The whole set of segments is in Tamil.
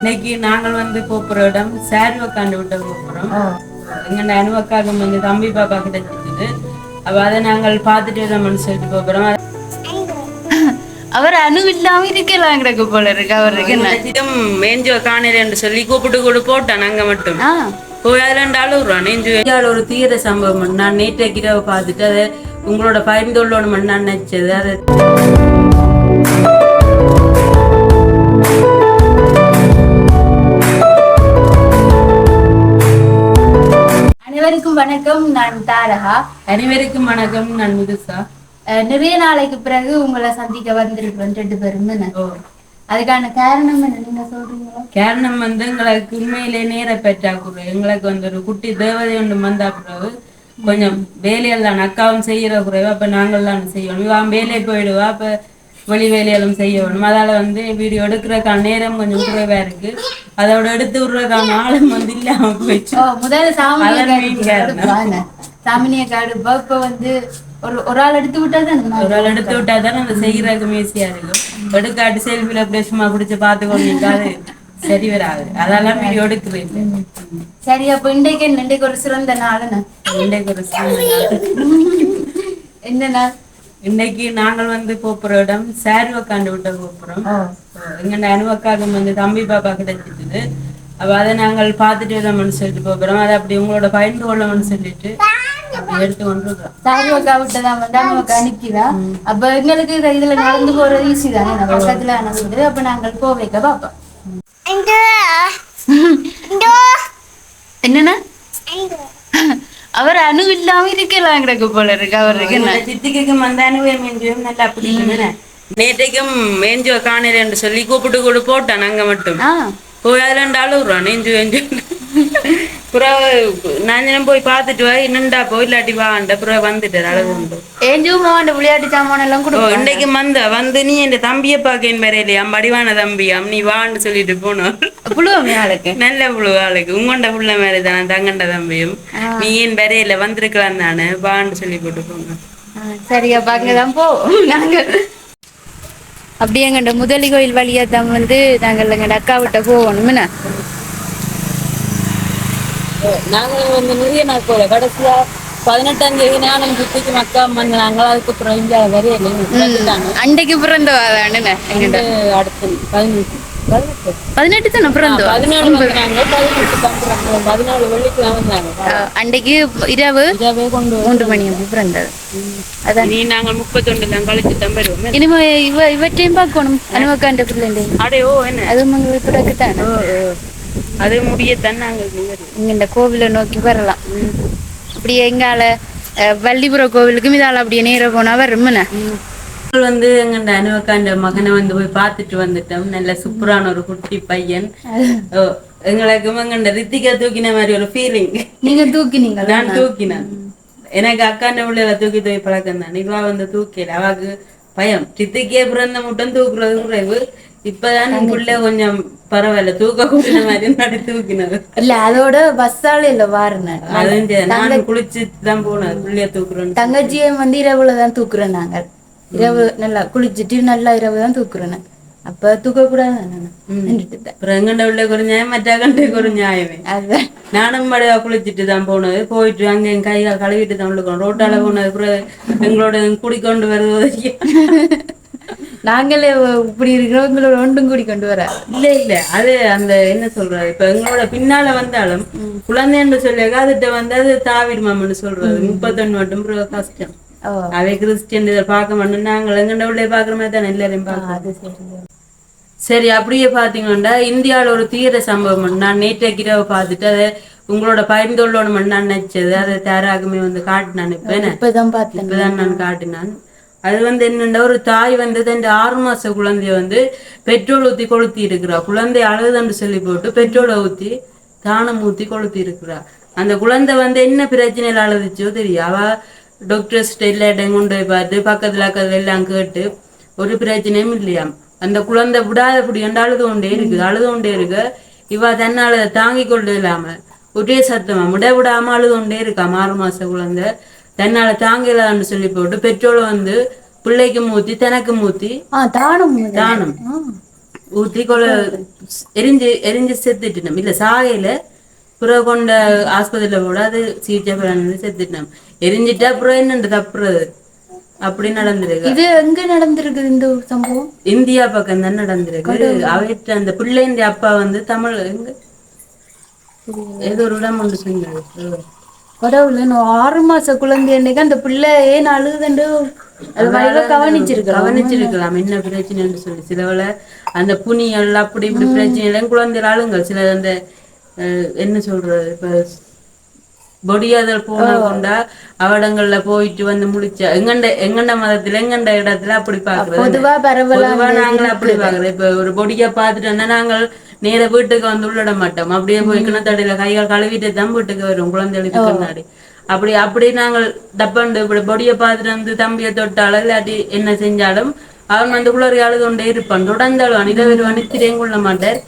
இன்னைக்கு நாங்கள் வந்து போப்புற இடம் சார்வக்காண்டு விட்ட போப்புறோம் எங்க அனுவக்காக வந்து தம்பி பாப்பா கிடைச்சிட்டு அப்ப அதை நாங்கள் பார்த்துட்டு வந்தோம்னு சொல்லிட்டு போப்புறோம் அவர் அணு இல்லாம இருக்கலாம் கிடக்கு போல இருக்கு அவருக்கு மேஞ்சோ காணலன்னு சொல்லி கூப்பிட்டு கூட போட்டான் அங்க மட்டும். போய் அதுல ரெண்டு அழுகுறான் நெஞ்சு இந்தியாவில் ஒரு தீர சம்பவம் நான் நேற்றைக்கு இரவு பார்த்துட்டு அதை உங்களோட பயந்துள்ளோட நான் நினைச்சது அதை அனைவருக்கும் வணக்கம் நான் தாரகா. அனைவருக்கும் வணக்கம் நான் முதுசா. நிறைய நாளைக்கு பிறகு உங்களை சந்திக்க வந்திருக்கிறோம் ரெண்டு பேரும். அதுக்கான காரணம் என்ன நீங்க சொல்றீங்களா? காரணம் வந்து எங்களுக்கு உண்மையிலே நேர பெற்றாக்குறை எங்களுக்கு வந்து ஒரு குட்டி தேவதை ஒன்று வந்தா பிறகு கொஞ்சம் வேலையெல்லாம் அக்காவும் செய்யற குறைவு அப்ப நாங்கள்லாம் செய்யணும். இவன் வேலையை போயிடுவா அப்ப வெளி வேலையெல்லாம் செய்யணும். அதால வந்து வீடியோ எடுக்கிறக்கான நேரம் கொஞ்சம் குறைவா இருக்கு. அதோட எடுத்து விடுறதுக்கான ஆளும் வந்து இல்லாம போயிடுச்சு. முதல்ல சாமினிய காடுப்பா இப்ப வந்து ஒரு ஒரு ஆள் எடுத்து விட்டா தான் ஒரு ஆள் எடுத்து விட்டா தானே அந்த செய்யறதுக்கு ஈஸியா இருக்கும். எடுக்காட்டு செல்ஃபில அப்படியே சும்மா பிடிச்சு சரி வராது. அதெல்லாம் வீடியோ எடுக்கிறேன் சரி அப்ப இன்றைக்கு? இன்றைக்கு ஒரு சிறந்த நாளுன்னு இன்றைக்கு ஒரு நாள். என்ன நாள்? இன்னைக்கு நாங்கள் வந்து போப்புற இடம் சார்வக்காண்டு விட்ட போப்புறோம் எங்க அனுவக்காக வந்து தம்பி பாப்பா கிடைச்சிட்டு அப்ப அதை நாங்கள் பார்த்துட்டு வந்தோம்னு சொல்லிட்டு போப்புறோம் அதை அப்படி உங்களோட பயந்து கொள்ளணும்னு சொல்லிட்டு எடுத்து கொண்டிருக்கிறோம் சாருவக்கா விட்டதான் வந்து அம்மாவுக்கு அனுப்பிதா அப்ப எங்களுக்கு இதுல நடந்து போறது ஈஸி தானே? பக்கத்துல நடந்து அப்ப நாங்கள் போ வைக்க பாப்போம் என்னன்னா அவர் அணு இல்லாம இருக்கலாம் கிடக்கு போல இருக்கு அவருக்கு என்ன இந்த சித்திக்கு மந்தானுவே மேஞ்சும் நல்லா என்ன? நேற்றைக்கும் மேஞ்சோ காணலன்னு சொல்லி கூப்பிட்டு கூட போட்டான் அங்க மட்டும். போய் அதுல ரெண்டு அழுகுறான் நெஞ்சு நெஞ்சு புறவு நான் தினம் போய் பார்த்துட்டு வா நின்றா போய் இல்லாட்டி வாண்ட புறவு வந்துட்டு அழகு உண்டு ஏஞ்சும் அந்த விளையாட்டு சாமான் எல்லாம் கொடுப்போம் இன்றைக்கு வந்த வந்து நீ என் தம்பியை பார்க்கேன் வரையிலையா படிவான தம்பியாம் நீ வான்னு சொல்லிட்டு போனோம். புழுவமே ஆளுக்கு? நல்ல புழு ஆளுக்கு. உங்கண்ட புள்ள மாதிரி தானே தங்கண்ட தம்பியும். நீ என் வரையில வந்திருக்கலாம் தானே வான்னு சொல்லி போட்டு போங்க ஆ, சரி அப்ப அங்கதான் போ. நாங்க அப்படியே எங்கண்ட முதலி கோயில் வழியா தான் வந்து நாங்கள் எங்கட அக்கா விட்ட போகணும் என்ன நாங்க வந்து நிறைய நாள் போல. கடைசியா பதினெட்டாம் தேதி நானும் சுத்திக்கு மக்கா வந்தாங்க அதுக்கப்புறம் இங்க வரையில அன்றைக்கு பிறந்தவா தானே அடுத்து பதினெட்டு. பதினெட்டு. தானே ஆ, அன்றைக்கு இரவு. மூன்று மணி அப்படி பிறந்தது. அதான். நீ நாங்கள் முப்பத்தொண்டு தான் கழிச்சு தான் பெறுவோம் இனிமே இவ இவற்றையும் பார்க்கணும். அனுமக்காண்ட பிள்ளை அடையோ என்ன? அது உங்களுக்கு பிறகு தானே. அது முடியத்தான் நாங்கள். இங்க இந்த கோவிலை நோக்கி வரலாம். அப்படியே எங்கால வள்ளிபுர கோவிலுக்கும் இதால அப்படியே நேர போனா வரும்னு. வந்து எங்க அனுவக்காண்ட மகனை வந்து போய் பார்த்துட்டு வந்துட்டோம். நல்ல சூப்பரான ஒரு குட்டி பையன். எங்களுக்கு எங்கண்ட ரித்திகா தூக்கின மாதிரி ஒரு ஃபீலிங் நீங்க தூக்கினீங்களா? நான் தூக்கினேன். எனக்கு அக்காண்ட பிள்ளைல தூக்கி தூக்கி பழக்கம் தான். இவா வந்து தூக்கல அவாக்கு பயம். ரித்திக்கே பிறந்த மட்டும் தூக்குறது குறைவு. இப்பதான் பிள்ளை கொஞ்சம் பரவாயில்ல தூக்க கூட்டின மாதிரி நடி தூக்கினது. இல்ல அதோட பஸ்ஸால இல்ல வாருனேன். நான் குளிச்சு தான் போனேன் பிள்ளைய தூக்குறேன்னு தங்கச்சியை வந்து இரவுல தான் தூக்குறேன் நாங்கள் இரவு நல்லா குளிச்சுட்டு நல்லா இரவு தான் தூக்குறேன் நான். அப்ப தூக்க கூடாது எங்கண்ட உள்ள ஒரு நியாயம் மற்ற கண்டைக்கு ஒரு நியாயமே. நானும் மழையா குளிச்சுட்டு தான் போனது. போயிட்டு அங்க என் கை கழுவிட்டு தான் உள்ளுக்கணும் ரோட்டால போனது அப்புறம் எங்களோட குடிக்கொண்டு வருவது நாங்களே இப்படி இருக்கிறவங்களோட ஒன்றும் கூடி கொண்டு வர. இல்ல இல்ல. அது அந்த என்ன சொல்றது? இப்ப எங்களோட பின்னால வந்தாலும் குழந்தைன்னு சொல்லி அதுட்ட வந்து அது தாவிடுமாம்னு சொல்றது. முப்பத்தொன்னு மட்டும் கஷ்டம். அவை கிறிஸ்டியன் இதை பார்க்க மாட்டோம் நாங்கள் எங்கண்ட உள்ளே பாக்குற மாதிரி தானே எல்லாரையும் பார்க்க அது சரி அப்படியே பாத்தீங்கன்னா இந்தியாவில் ஒரு தீர சம்பவம். நான் நேற்றைக்கு இரவு பார்த்துட்டு அதை உங்களோட பயந்துள்ளோட நான் நினைச்சது. அதை தாராகமே வந்து காட்டினான். இப்ப? இப்பதான் பார்த்தேன். இப்பதான் நான் காட்டினான். அது வந்து என்னண்டா ஒரு தாய் வந்து தன் ஆறு மாச குழந்தைய வந்து பெட்ரோல் ஊத்தி கொளுத்தி இருக்கிறா. குழந்தை அழுதுன்னு சொல்லி போட்டு பெட்ரோலை ஊத்தி தானம் ஊத்தி கொளுத்தி இருக்கிறா. அந்த குழந்தை வந்து என்ன பிரச்சனையில அழுதுச்சோ தெரியும் அவ டாக்டர்ஸ் எல்லா இடம் கொண்டு போய் பார்த்து பக்கத்துல அக்கத்துல எல்லாம் கேட்டு ஒரு பிரச்சனையும் இல்லையாம் அந்த குழந்தை விடாதபடி என்று அழுது கொண்டே இருக்குது அழுது கொண்டே இருக்கு இவ தன்னால தாங்கி கொண்டு இல்லாம ஒரே சத்தமா விட விடாம அழுது கொண்டே இருக்காம் ஆறு மாச குழந்தை. தன்னால தாங்கலான்னு சொல்லி போட்டு பெட்ரோலை வந்து பிள்ளைக்கு மூத்தி தனக்கு மூத்தி ஆ தானம் தானம். ஊத்தி கொல எரிஞ்சு எரிஞ்சு செத்துட்டினம் இல்ல சாகையில பிறகு கொண்ட ஆஸ்பத்திரியில கூட அது சிகிச்சை பலன் செத்துட்டினம் எரிஞ்சிட்டா அப்புறம் என்னண்டு தப்புறது? அப்படி நடந்திருக்கு. இது எங்க நடந்திருக்குது இந்த சம்பவம்? இந்தியா பக்கம் தான் நடந்திருக்கு. அவர்கிட்ட அந்த பிள்ளைங்க அப்பா வந்து தமிழ் எங்க? ஏதோ ஒரு இடம் ஒன்று சொன்னாரு. கடவுளே நான் ஆறு மாச குழந்தை அன்னைக்கு அந்த பிள்ளை ஏன் அழுகுதுண்டு அது வயல கவனிச்சிருக்கலாம். கவனிச்சிருக்கலாம். என்ன பிரச்சனைன்னு சொல்லி. சிலவள அந்த புனியல் அப்படி இப்படி பிரச்சனை எல்லாம் குழந்தைகள் ஆளுங்க சில அந்த என்ன சொல்றது? இப்ப பொடியாதல் போன கொண்டா அவடங்கள்ல போயிட்டு வந்து முடிச்ச எங்கண்ட எங்கண்ட மதத்துல எங்கண்ட இடத்துல அப்படி பாக்குறது? பொதுவா நாங்களும் அப்படி பாக்குறோம். இப்ப ஒரு பொடியா பாத்துட்டு வந்தா நாங்கள் நேர வீட்டுக்கு வந்து உள்ளிட மாட்டோம். அப்படியே போய் கிணத்தடியில கைகால் கழுவிட்டு தான் வீட்டுக்கு வரும் குழந்தைகளுக்கு முன்னாடி அப்படி அப்படி நாங்கள் டப்பண்டு இப்படி பொடியை பார்த்துட்டு வந்து தம்பியை தொட்டாலும் இல்லாட்டி என்ன செஞ்சாலும் அவன் வந்து குளறி அழுது கொண்டே இருப்பான். தொடர்ந்தாலும் இதை வருவான் நித்திரையும் கொள்ள மாட்டார்.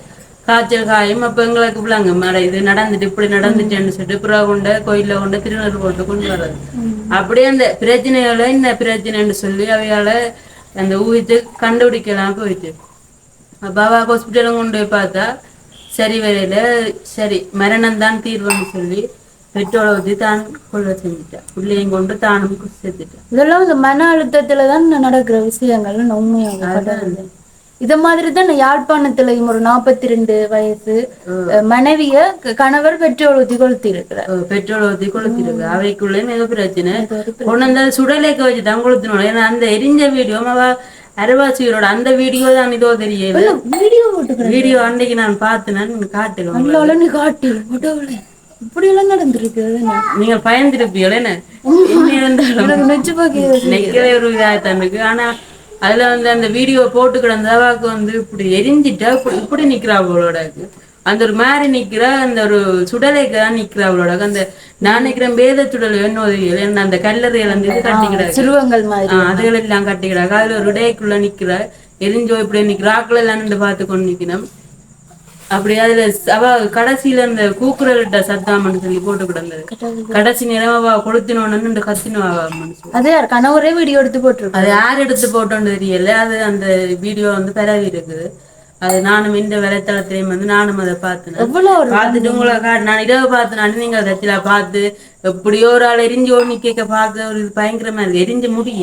காய்ச்சல் காயும். அப்ப எங்களுக்கு பிள்ளைங்க மேட இது நடந்துட்டு இப்படி நடந்துட்டேன்னு சொல்லிட்டு புறா கொண்ட கோயில்ல கொண்டு திருநெல் போட்டு கொண்டு வர்றது. அப்படியே அந்த பிரச்சனைகளை என்ன பிரச்சனைன்னு சொல்லி அவையால அந்த ஊகித்து கண்டுபிடிக்கலாம் போயிட்டு. அவ ஹாஸ்பிட்டலும் கொண்டு போய் பார்த்தா சரி வரையில சரி மரணம் தான் தீர்வுன்னு சொல்லி பெட்ரோலை ஊற்றி தான் கொள்ள செஞ்சுட்டா. பிள்ளையும் கொண்டு தானும் செத்துட்டா. இதெல்லாம் இந்த மன அழுத்தத்துல தான் நடக்கிற விஷயங்கள் உண்மையாக. இத மாதிரி தான் யாழ்ப்பாணத்துலயும் ஒரு நாற்பத்தி ரெண்டு வயசு மனைவிய கணவர் பெட்ரோல் ஊத்தி கொளுத்தி இருக்கிறார் பெட்ரோல் ஊற்றி கொளுத்திருக்கு அவைக்குள்ளே மிக பிரச்சனை. கொண்டு வந்து சுடலைக்க வச்சு தான் கொளுத்தினோம் ஏன்னா அந்த எரிஞ்ச வீடியோ அவ அரவாசியரோட அந்த வீடியோ தான் இதோ தெரியல வீடியோ வீடியோ அன்னைக்கு நான் பார்த்தேன். காட்டுங்க நல்ல நீ காட்டி. இப்படி எல்லாம் நடந்திருக்கு? நீங்க பயந்துருப்பீங்களே நிக்கவே ஒரு இதாகத்தான் இருக்கு. ஆனா அதுல வந்து அந்த வீடியோ போட்டு கிடந்த அவாக்கு வந்து இப்படி எரிஞ்சிட்டா இப்படி இப்படி நிக்கிறா அவளோட அந்த ஒரு மாதிரி நிக்கிறா அந்த ஒரு சுடலைக்கு நிக்கிறா அவளோட அந்த நான் நிக்கிறேன் வேத சுடல் என்ன அந்த கல்லறையில இருந்து இது கட்டி கிடக்கு சிறுவங்கள் மாதிரி. ஆஹ் அதுகள் எல்லாம் கட்டி கிடக்கு அதுல ஒரு இடைக்குள்ள நிக்கிறா எரிஞ்சோ இப்படி நிக்கிறா ஆக்கள் எல்லாம் நின்று பார்த்து கொண்டு நிக்கணும் அப்படி அதுல அவ கடைசியில அந்த கூக்குரலிட்ட சத்தாமன்னு சொல்லி போட்டு கிடந்தது. கடைசி நேரம் அவ கொளுத்தினோன்னு அது யார்? கணவரே வீடியோ எடுத்து போட்டிருக்காரு. அது யார் எடுத்து போட்டோன்னு தெரியல. அது அந்த வீடியோ வந்து பரவி இருக்குது. அது நானும் இந்த வலைத்தளத்திலையும் வந்து நானும் அதை பார்த்தேன் பார்த்துட்டு உங்களை நான் இரவு பார்த்தேன் நீங்க அதை தச்சில பார்த்து எப்படியோ ஒரு ஆள் எரிஞ்சு ஓடி கேட்க பார்க்க ஒரு இது பயங்கரமா இருக்கு. எரிஞ்சு முடிய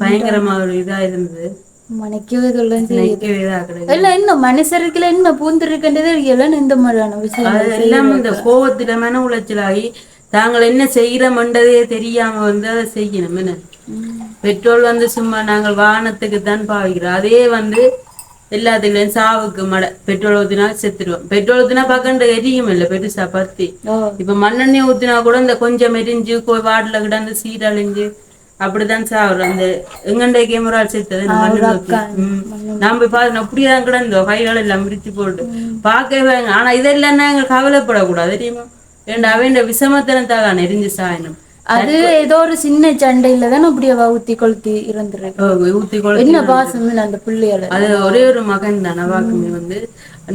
பயங்கரமா ஒரு இதா இருந்தது. மனைக்கவே என்ன மனுஷருக்குல என்ன பூந்திருக்கின்றது எல்லாம் இந்த மாதிரியான விஷயம் அது எல்லாம் இந்த கோவத்துல மன உளைச்சலாகி தாங்கள் என்ன செய்யறோம்ன்றதே தெரியாம வந்து அதை செய்யணும். என்ன? பெட்ரோல் வந்து சும்மா நாங்கள் வாகனத்துக்கு தான் பாவிக்கிறோம். அதே வந்து எல்லாத்துலயும் சாவுக்கு மட பெட்ரோல் ஊத்தினா செத்துருவோம் பெட்ரோல் ஊத்தினா பக்கண்டு எரியும் இல்ல பெருசா பத்தி இப்ப மண்ணெண்ணெய் ஊத்தினா கூட இந்த கொஞ்சம் எரிஞ்சு கோய் வார்டுல கிடந்து சீரழிஞ்சு அப்படிதான் சாவுறோம் அந்த எங்கண்ட கேமரா செத்தது இந்த மண்ணெண்ணெய் ஊத்தி. ம். நான் போய் பாத்து அப்படியேதான் கிடந்தோம் கைகள் எல்லாம் விரிச்சு போட்டு பார்க்கவே ஆனா இதெல்லாம் நாங்க கவலைப்படக்கூடாது தெரியுமா ஏண்டா அவன் விஷமத்தனத்தாக நெறிஞ்சு சாயணும் அது ஏதோ ஒரு சின்ன சண்டையில தான் அப்படியே அவ ஊத்தி கொளுத்தி இருந்துருக்கு ஓ, ஊத்தி கொளுத்தி என்ன பாசம் அந்த பிள்ளையோட? அது ஒரே ஒரு மகன் தான் நவாக்குமே வந்து.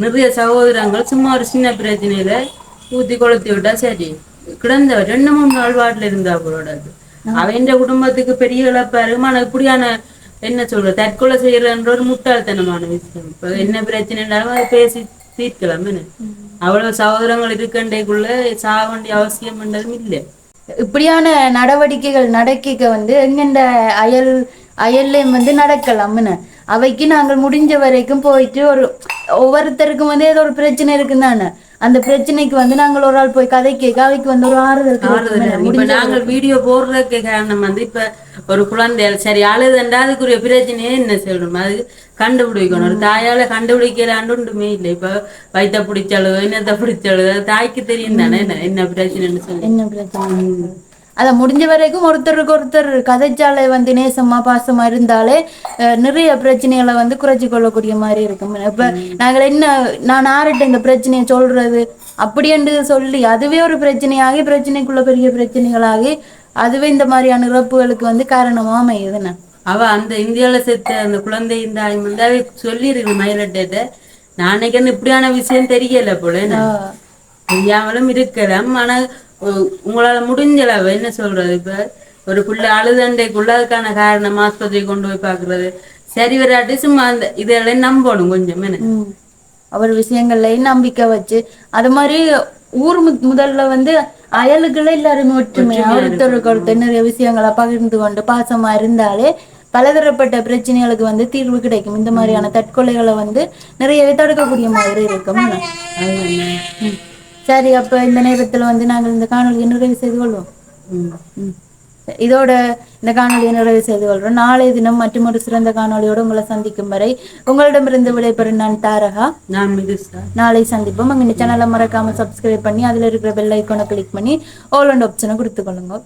நிறைய சகோதரங்கள் சும்மா ஒரு சின்ன பிரச்சனையில ஊத்தி கொளுத்தி விட்டா சரி. கிடந்த ரெண்டு மூணு நாள் வாட்டில் இருந்தா அவளோட அது. அவன் குடும்பத்துக்கு பெரிய இழப்பா இருக்கும் ஆனா இப்படியான என்ன சொல்ற தற்கொலை செய்யறன்ற ஒரு முட்டாள்தனமான விஷயம். இப்ப என்ன பிரச்சனைனாலும் அதை பேசி தீர்க்கலாம் என்ன? அவ்வளவு சகோதரங்கள் இருக்கண்டைக்குள்ள சாக வேண்டிய அவசியம்ன்றதும் இல்லை. இப்படியான நடவடிக்கைகள் நடக்கிக்க வந்து எங்கெண்ட அயல் அயல்லையும் வந்து நடக்கலாம்னு. அவைக்கு நாங்கள் முடிஞ்ச வரைக்கும் போயிட்டு ஒரு ஒவ்வொருத்தருக்கும் வந்து ஏதோ ஒரு பிரச்சனை இருக்குன்னு அந்த பிரச்சனைக்கு வந்து நாங்கள் ஒரு ஆள் போய் கதை கேட்க அவைக்கு வந்து ஒரு ஆறுதல் நாங்கள் வீடியோ போடுறதுக்கு காரணம் வந்து இப்ப ஒரு குழந்தை சரி அழுதுண்டா அதுக்குரிய பிரச்சனையே என்ன சொல்லணும் அது கண்டுபிடிக்கணும். ஒரு தாயால கண்டுபிடிக்கலான்னு ஒன்றுமே இல்லை. இப்ப வயித்த பிடிச்சளு என்னத்த பிடிச்சளு தாய்க்கு தெரியும் தானே? என்ன என்ன பிரச்சனைன்னு சொல்லி. என்ன பிரச்சனை? அத முடிஞ்ச வரைக்கும் ஒருத்தருக்கு ஒருத்தர் கதைச்சாலை வந்து நேசமா பாசமா இருந்தாலே நிறைய பிரச்சனைகளை வந்து குறைச்சி கொள்ளக்கூடிய மாதிரி இருக்கும். இப்ப நாங்கள் என்ன நான் ஆர்கிட்ட இந்த பிரச்சனையை சொல்றது? அப்படி என்று சொல்லி அதுவே ஒரு பிரச்சனையாகி பிரச்சனைக்குள்ள பெரிய பிரச்சனைகளாகி அதுவே இந்த மாதிரியான இறப்புகளுக்கு வந்து காரணமா அமையுதுண்ணா அவ அந்த இந்தியால செத்த அந்த குழந்தை இந்த அவ சொல்லியிருக்கு மயிலட்டேட்ட நாளைக்கு இப்படியான விஷயம் தெரியல போல? தெரியாமலும் இருக்கலாம் ஆனா உங்களால முடிஞ்ச அளவு என்ன சொல்றது இப்ப? ஒரு புள்ள அழுதண்டைக்குள்ள அதுக்கான காரணம் ஆஸ்பத்திரி கொண்டு போய் பாக்குறது. சரி வராட்டி சும்மா அந்த இதெல்லாம் நம்பணும் கொஞ்சம் என்ன. அவர் விஷயங்கள்லயும் நம்பிக்கை வச்சு அது மாதிரி ஊர் முதல்ல வந்து அயலுக்குள்ள எல்லாருமே ஒற்றுமையா ஒருத்தருக்கு ஒருத்தர் நிறைய விஷயங்களை பகிர்ந்து கொண்டு பாசமா இருந்தாலே பலதரப்பட்ட பிரச்சனைகளுக்கு வந்து தீர்வு கிடைக்கும் இந்த மாதிரியான தற்கொலைகளை வந்து நிறையவே தடுக்கக்கூடிய மாதிரி இருக்கும். சரி அப்ப இந்த நேரத்துல வந்து நாங்கள் இந்த காணொலியை நிறைவு செய்து கொள்வோம். இதோட இந்த காணொலியை நிறைவு செய்து கொள்றோம். நாளைய தினம் மற்றும் ஒரு சிறந்த காணொலியோடு உங்களை சந்திக்கும் வரை உங்களிடமிருந்து விடைபெறும் நான் தாரகா. நான் நாளை சந்திப்போம். அங்க சேனலை மறக்காம சப்ஸ்கிரைப் பண்ணி அதுல இருக்கிற பெல் ஐக்கானை கிளிக் பண்ணி ஆல் அண்ட் ஆப்ஷனை கொடுத்துக்கொள்ளுங்க.